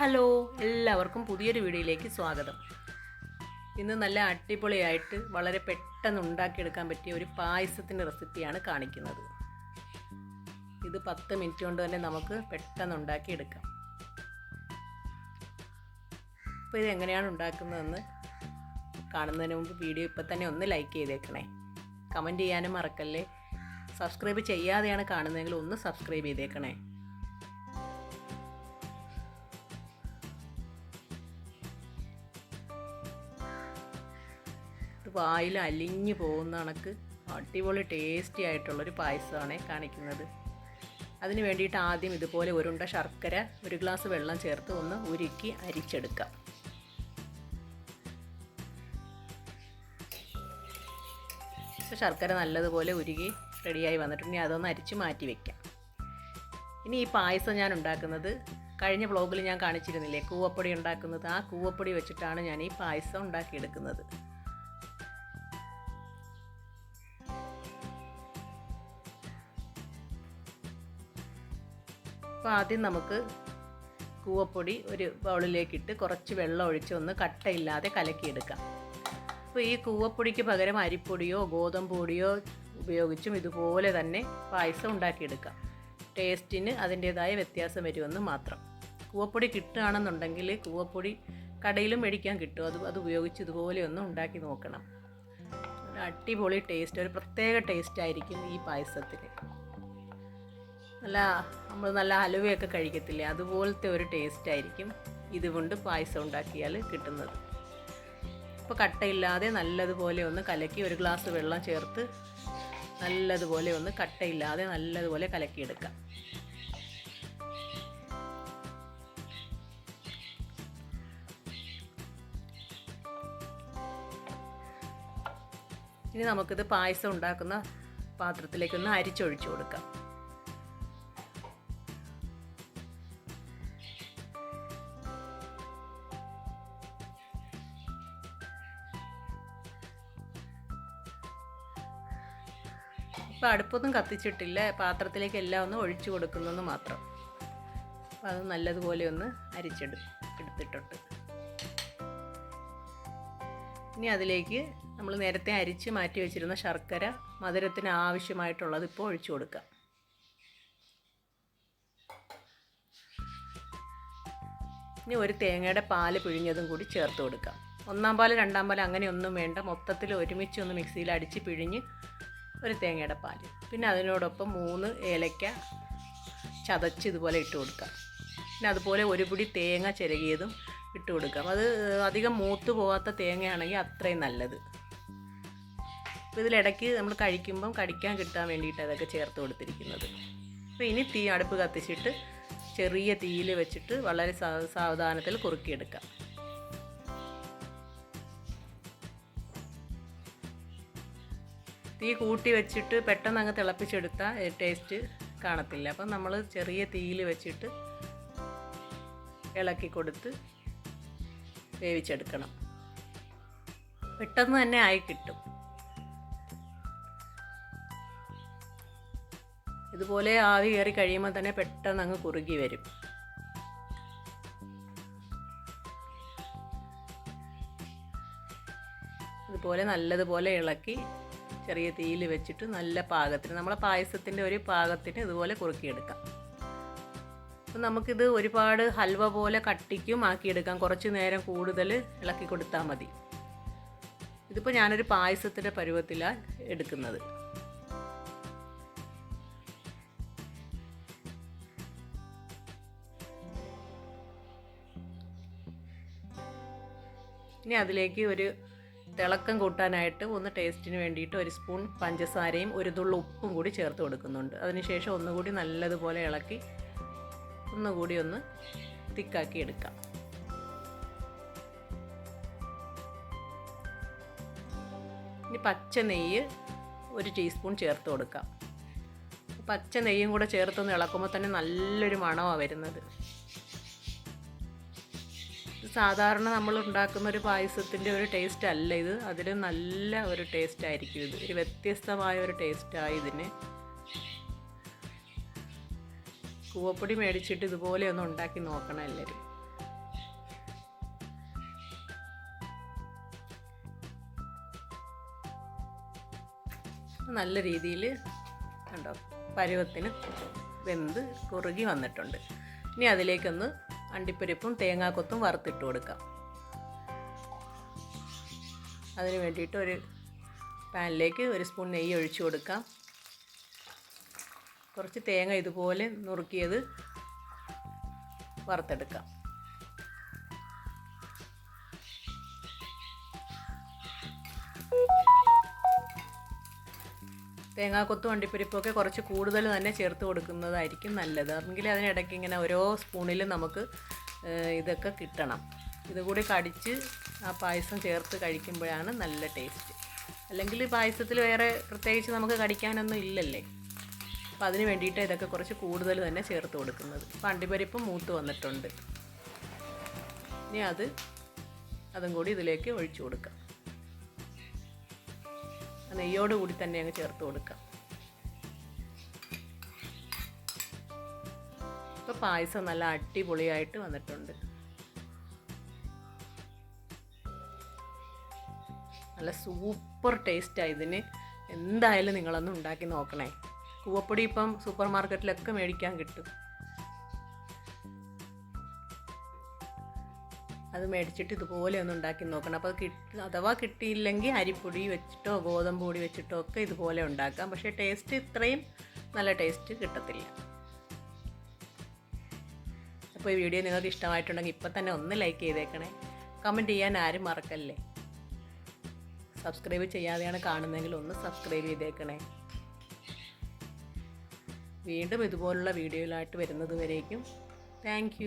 Hello എല്ലാവർക്കും പുതിയൊരു വീഡിയോയിലേക്ക് സ്വാഗതം. ഇന്ന് നല്ല അടിപൊളിയായിട്ട് വളരെ പെട്ടെന്ന് ഉണ്ടാക്കിയെടുക്കാൻ പറ്റിയ ഒരു പായസത്തിന്റെ റെസിപ്പിയാണ് കാണിക്കുന്നത്. ഇത് പത്ത് മിനിറ്റ് കൊണ്ട് തന്നെ നമുക്ക് പെട്ടെന്ന് ഉണ്ടാക്കിയെടുക്കാം. അപ്പോൾ ഇത് എങ്ങനെയാണ് ഉണ്ടാക്കുന്നതെന്ന് കാണുന്നതിന് മുമ്പ് വീഡിയോ ഇപ്പം തന്നെ ഒന്ന് ലൈക്ക് ചെയ്തേക്കണേ. കമന്റ് ചെയ്യാനും മറക്കല്ലേ. സബ്സ്ക്രൈബ് ചെയ്യാതെയാണ് കാണുന്നതെങ്കിൽ ഒന്ന് സബ്സ്ക്രൈബ് ചെയ്തേക്കണേ. വായിൽ അലിഞ്ഞു പോകുന്ന കണക്ക് അടിപൊളി ടേസ്റ്റി ആയിട്ടുള്ളൊരു പായസമാണ് കാണിക്കുന്നത്. അതിന് വേണ്ടിയിട്ട് ആദ്യം ഇതുപോലെ ഉരുണ്ട ശർക്കര ഒരു ഗ്ലാസ് വെള്ളം ചേർത്ത് ഒന്ന് ഉരുക്കി അരിച്ചെടുക്കാം. ഇപ്പോൾ ശർക്കര നല്ലതുപോലെ ഉരുകി റെഡിയായി വന്നിട്ടുണ്ട്. ഇനി അതൊന്ന് അരിച്ച് മാറ്റി വെക്കാം. ഇനി ഈ പായസം ഞാൻ ഉണ്ടാക്കുന്നത് കഴിഞ്ഞ ബ്ലോഗിൽ ഞാൻ കാണിച്ചിരുന്നില്ലേ? കൂവപ്പൊടി ഉണ്ടാക്കുന്നത്. ആ കൂവപ്പൊടി വെച്ചിട്ടാണ് ഞാൻ ഈ പായസം ഉണ്ടാക്കിയെടുക്കുന്നത്. അപ്പോൾ ആദ്യം നമുക്ക് കൂവപ്പൊടി ഒരു ബൗളിലേക്കിട്ട് കുറച്ച് വെള്ളം ഒഴിച്ച് ഒന്ന് കട്ടയില്ലാതെ കലക്കിയെടുക്കാം. അപ്പോൾ ഈ കൂവപ്പൊടിക്ക് പകരം അരിപ്പൊടിയോ ഗോതമ്പ് പൊടിയോ ഉപയോഗിച്ചും ഇതുപോലെ തന്നെ പായസം ഉണ്ടാക്കിയെടുക്കാം. ടേസ്റ്റിന് അതിന്റേതായ വ്യത്യാസം വരുമെന്ന് മാത്രം. കൂവപ്പൊടി കിട്ടുകയാണെന്നുണ്ടെങ്കിൽ കൂവപ്പൊടി കടയിലും മേടിക്കാൻ കിട്ടും. അത് അത് ഉപയോഗിച്ച് ഇതുപോലെ ഒന്ന് ഉണ്ടാക്കി നോക്കണം. അടിപൊളി ടേസ്റ്റ് ഒരു പ്രത്യേക ടേസ്റ്റ് ആയിരിക്കും ഈ പായസത്തിന്. നല്ല നമ്മൾ നല്ല ഹലുവയൊക്കെ കഴിക്കത്തില്ലേ? അതുപോലത്തെ ഒരു ടേസ്റ്റ് ആയിരിക്കും ഇതുകൊണ്ട് പായസം ഉണ്ടാക്കിയാൽ കിട്ടുന്നത്. അപ്പോൾ കട്ടയില്ലാതെ നല്ലതുപോലെ ഒന്ന് കലക്കി ഒരു ഗ്ലാസ് വെള്ളം ചേർത്ത് നല്ലതുപോലെ ഒന്ന് കട്ടയില്ലാതെ നല്ലതുപോലെ കലക്കിയെടുക്കാം. ഇനി നമുക്കിത് പായസം ഉണ്ടാക്കുന്ന പാത്രത്തിലേക്കൊന്ന് അരിച്ചൊഴിച്ചു കൊടുക്കാം. ഇപ്പോൾ അടുപ്പൊന്നും കത്തിച്ചിട്ടില്ല. പാത്രത്തിലേക്ക് എല്ലാം ഒന്ന് ഒഴിച്ചു കൊടുക്കുന്നെന്ന് മാത്രം. അപ്പോൾ അത് നല്ലതുപോലെ ഒന്ന് അരിച്ചെടു എടുത്തിട്ടുണ്ട്. ഇനി അതിലേക്ക് നമ്മൾ നേരത്തെ അരിച്ച് മാറ്റി വെച്ചിരുന്ന ശർക്കര മധുരത്തിന് ആവശ്യമായിട്ടുള്ളത് ഇപ്പോൾ ഒഴിച്ചു കൊടുക്കാം. ഇനി ഒരു തേങ്ങയുടെ പാൽ പിഴിഞ്ഞതും കൂടി ചേർത്ത് കൊടുക്കാം. ഒന്നാം പാൽ രണ്ടാം പാൽ അങ്ങനെയൊന്നും വേണ്ട. മൊത്തത്തിൽ ഒരുമിച്ച് ഒന്ന് മിക്സിയിൽ അടിച്ച് പിഴിഞ്ഞ് ഒരു തേങ്ങയുടെ പാൽ പിന്നെ അതിനോടൊപ്പം മൂന്ന് ഏലക്ക ചതച്ച് ഇതുപോലെ ഇട്ട് കൊടുക്കാം പിന്നെ അതുപോലെ ഒരു പിടി തേങ്ങ ചിരകിയതും ഇട്ട് കൊടുക്കാം അത് അധികം മൂത്ത് പോകാത്ത തേങ്ങയാണെങ്കിൽ അത്രയും നല്ലത്. അപ്പോൾ ഇതിലിടയ്ക്ക് നമ്മൾ കഴിക്കുമ്പം കടിക്കാൻ കിട്ടാൻ വേണ്ടിയിട്ട് അതൊക്കെ ചേർത്ത് കൊടുത്തിരിക്കുന്നത്. അപ്പോൾ ഇനി തീ അടുപ്പ് കത്തിച്ചിട്ട് ചെറിയ തീയിൽ വെച്ചിട്ട് വളരെ സാവധാനത്തിൽ കുറുക്കിയെടുക്കാം. തീ കൂട്ടി വെച്ചിട്ട് പെട്ടെന്ന് അങ്ങ് തിളപ്പിച്ചെടുത്താൽ ടേസ്റ്റ് കാണത്തില്ല. അപ്പം നമ്മൾ ചെറിയ തീയിൽ വെച്ചിട്ട് ഇളക്കി കൊടുത്ത് വേവിച്ചെടുക്കണം. പെട്ടെന്ന് തന്നെ ആയി കിട്ടും. ഇതുപോലെ ആവി കയറി കഴിയുമ്പോൾ തന്നെ പെട്ടെന്ന് അങ്ങ് കുറുകി വരും. ഇതുപോലെ നല്ലതുപോലെ ഇളക്കി ചെറിയ തീയിൽ വെച്ചിട്ട് നല്ല പാകത്തിന് നമ്മളെ പായസത്തിന്റെ ഒരു പാകത്തിന് ഇതുപോലെ കുറുക്കിയെടുക്കാം. അപ്പം നമുക്കിത് ഒരുപാട് ഹൽവ പോലെ കട്ടിക്കും ആക്കിയെടുക്കാം. കുറച്ച് നേരം കൂടുതൽ ഇളക്കി കൊടുത്താൽ മതി. ഇതിപ്പോൾ ഞാനൊരു പായസത്തിന്റെ പരുവത്തിലാണ് എടുക്കുന്നത്. ഇനി അതിലേക്ക് ഒരു തിളക്കം കൂട്ടാനായിട്ട് ഒന്ന് ടേസ്റ്റിന് വേണ്ടിയിട്ട് ഒരു സ്പൂൺ പഞ്ചസാരയും ഒരു തുള്ളി ഉപ്പും കൂടി ചേർത്ത് കൊടുക്കുന്നുണ്ട്. അതിനുശേഷം ഒന്നുകൂടി നല്ലതുപോലെ ഇളക്കി ഒന്നുകൂടി ഒന്ന് തിക്കാക്കി എടുക്കാം. ഇനി പച്ച നെയ്യ് ഒരു ടീസ്പൂൺ ചേർത്ത് കൊടുക്കാം. പച്ച നെയ്യും കൂടെ ചേർത്തൊന്ന് ഇളക്കുമ്പോൾ തന്നെ നല്ലൊരു മണമാണ് വരുന്നത്. സാധാരണ നമ്മൾ ഉണ്ടാക്കുന്ന ഒരു പായസത്തിന്റെ ഒരു ടേസ്റ്റ് അല്ല ഇത്. അതിൽ നല്ല ഒരു ടേസ്റ്റ് ആയിരിക്കും ഇത്. ഒരു വ്യത്യസ്തമായ ഒരു ടേസ്റ്റാണ് ഇതിന്. കൂവപ്പൊടി മേടിച്ചിട്ട് ഇതുപോലെ ഒന്ന് ഉണ്ടാക്കി നോക്കണം എല്ലാവരും. നല്ല രീതിയിൽ കണ്ടോ പരുവത്തിന് വെന്ത് കുറുകി വന്നിട്ടുണ്ട്. ഇനി അതിലേക്കൊന്ന് അണ്ടിപ്പരിപ്പും തേങ്ങാക്കൊത്തും വറുത്തിട്ട് കൊടുക്കാം. അതിന് വേണ്ടിയിട്ട് ഒരു പാനിലേക്ക് ഒരു സ്പൂൺ നെയ്യ് ഒഴിച്ചു കൊടുക്കാം. കുറച്ച് തേങ്ങ ഇതുപോലെ നുറുക്കിയത് വറുത്തെടുക്കാം. തേങ്ങാക്കൊത്തും അണ്ടിപ്പരിപ്പൊക്കെ കുറച്ച് കൂടുതൽ തന്നെ ചേർത്ത് കൊടുക്കുന്നതായിരിക്കും നല്ലത്. അല്ലെങ്കിൽ അതിനിടയ്ക്ക് ഇങ്ങനെ ഓരോ സ്പൂണിലും നമുക്ക് ഇതൊക്കെ കിട്ടണം. ഇതുകൂടി കടിച്ച് ആ പായസം ചേർത്ത് കഴിക്കുമ്പോഴാണ് നല്ല ടേസ്റ്റ്. അല്ലെങ്കിൽ പായസത്തിൽ വേറെ പ്രത്യേകിച്ച് നമുക്ക് കടിക്കാനൊന്നും ഇല്ലല്ലേ? അപ്പം അതിന് വേണ്ടിയിട്ട് ഇതൊക്കെ കുറച്ച് കൂടുതൽ തന്നെ ചേർത്ത് കൊടുക്കുന്നത്. അപ്പം മൂത്ത് വന്നിട്ടുണ്ട്. ഇനി അത് അതും കൂടി ഇതിലേക്ക് ഒഴിച്ചു കൊടുക്കാം. നെയ്യോട് കൂടി തന്നെ അങ്ങ് ചേർത്ത് കൊടുക്കാം. ഇപ്പോൾ പായസം നല്ല അടിപൊളിയായിട്ട് വന്നിട്ടുണ്ട്. നല്ല സൂപ്പർ ടേസ്റ്റാണ് ഇതിന്. എന്തായാലും നിങ്ങളൊന്ന് ഉണ്ടാക്കി നോക്കണേ. കൂവപ്പൊടി ഇപ്പം സൂപ്പർ മാർക്കറ്റിലൊക്കെ മേടിക്കാൻ കിട്ടും. അത് മേടിച്ചിട്ട് ഇതുപോലെ ഒന്ന് ഉണ്ടാക്കി നോക്കണം. അപ്പോൾ കിട്ടി അഥവാ കിട്ടിയില്ലെങ്കിൽ അരിപ്പൊടി വെച്ചിട്ടോ ഗോതമ്പ് പൊടി വെച്ചിട്ടോ ഒക്കെ ഇതുപോലെ ഉണ്ടാക്കാം. പക്ഷേ ടേസ്റ്റ് ഇത്രയും നല്ല ടേസ്റ്റ് കിട്ടത്തില്ല. അപ്പോൾ ഈ വീഡിയോ നിങ്ങൾക്ക് ഇഷ്ടമായിട്ടുണ്ടെങ്കിൽ ഇപ്പം തന്നെ ഒന്ന് ലൈക്ക് ചെയ്തേക്കണേ. കമന്റ് ചെയ്യാൻ ആരും മറക്കല്ലേ? സബ്സ്ക്രൈബ് ചെയ്യാതെയാണ് കാണുന്നതെങ്കിൽ ഒന്ന് സബ്സ്ക്രൈബ് ചെയ്തേക്കണേ. വീണ്ടും ഇതുപോലുള്ള വീഡിയോയിലായിട്ട് വരുന്നത് വരേക്കും. താങ്ക്